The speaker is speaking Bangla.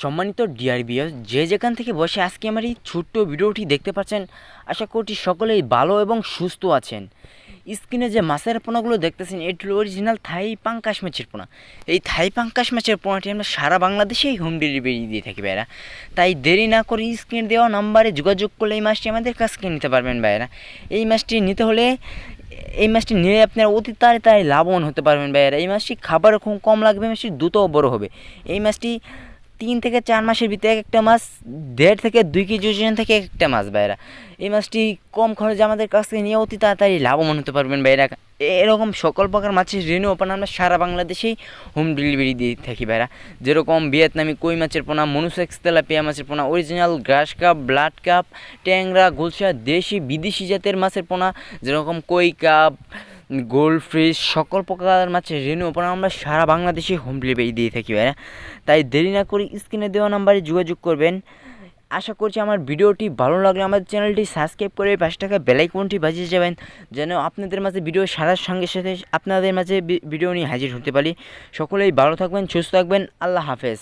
সম্মানিত ডিআরবিএস যে যেখান থেকে বসে আজকে আমার এই ছোট্ট ভিডিওটি দেখতে পাচ্ছেন, আশা করছি সকলেই ভালো এবং সুস্থ আছেন। স্ক্রিনে যে মাছের পোনাগুলো দেখতেছেন, এটি অরিজিনাল থাই পাঙ্কাশ মাছের পোনা। এই থাই পাঙ্কাশ মাছের পোনাটি আমরা সারা বাংলাদেশেই হোম ডেলিভারি দিয়ে থাকি ভাইরা। তাই দেরি না করে স্ক্রিনে দেওয়া নাম্বারে যোগাযোগ করলে এই মাছটি আমাদের কাছ থেকে নিতে পারবেন ভাইরা। এই মাছটি নিতে হলে, এই মাছটি নিয়ে আপনারা অতি তাড়াতাড়ি লাভবান হতে পারবেন ভাইয়েরা এই মাছটি খাবার খুব কম লাগবে মাছটি দ্রুতও বড় হবে। এই মাছটি তিন থেকে চার মাসের ভিতরে এক একটা মাছ, দেড় থেকে দুই কেজি ওজন থেকে এক একটা মাছ ভাইরা। এই মাছটি কম খরচে আমাদের কাছ থেকে নিয়ে অতি তাড়াতাড়ি লাভবান হতে পারবেন ভাইরা। এরকম সকল প্রকার মাছের রেনু ওপেন আমরা সারা বাংলাদেশেই হোম ডেলিভারি দিয়ে থাকি ভাইরা। যেরকম ভিয়েতনামি কই মাছের পোনা, মনুসেক্স তেলাপিয়া মাছের পোনা original grass carp, blood carp, ট্যাংরা গোলসা দেশি, বিদেশি জাতের মাছের পোনা, যেরকম কই কাপ গোল্ড ফিশ সকল প্রকার মাছের রেনু ওপর আমরা সারা বাংলাদেশে হোম ডেলিভারি দিয়ে থাকি ভাইরা তাই দেরি না করে স্ক্রিনে দেওয়া নাম্বারে যোগাযোগ করবেন। আশা করছি আমার ভিডিওটি ভালো লাগলে আমাদের চ্যানেলটি সাবস্ক্রাইব করে পাঁচ টাকা বেলাইকনটি বাজিয়ে যাবেন, যেন আপনাদের মাঝে ভিডিও সারার সঙ্গে সাথে আপনাদের মাঝে ভিডিও নিয়ে হাজির হতে পারি। সকলেই ভালো থাকবেন, সুস্থ থাকবেন, আল্লাহ হাফেজ।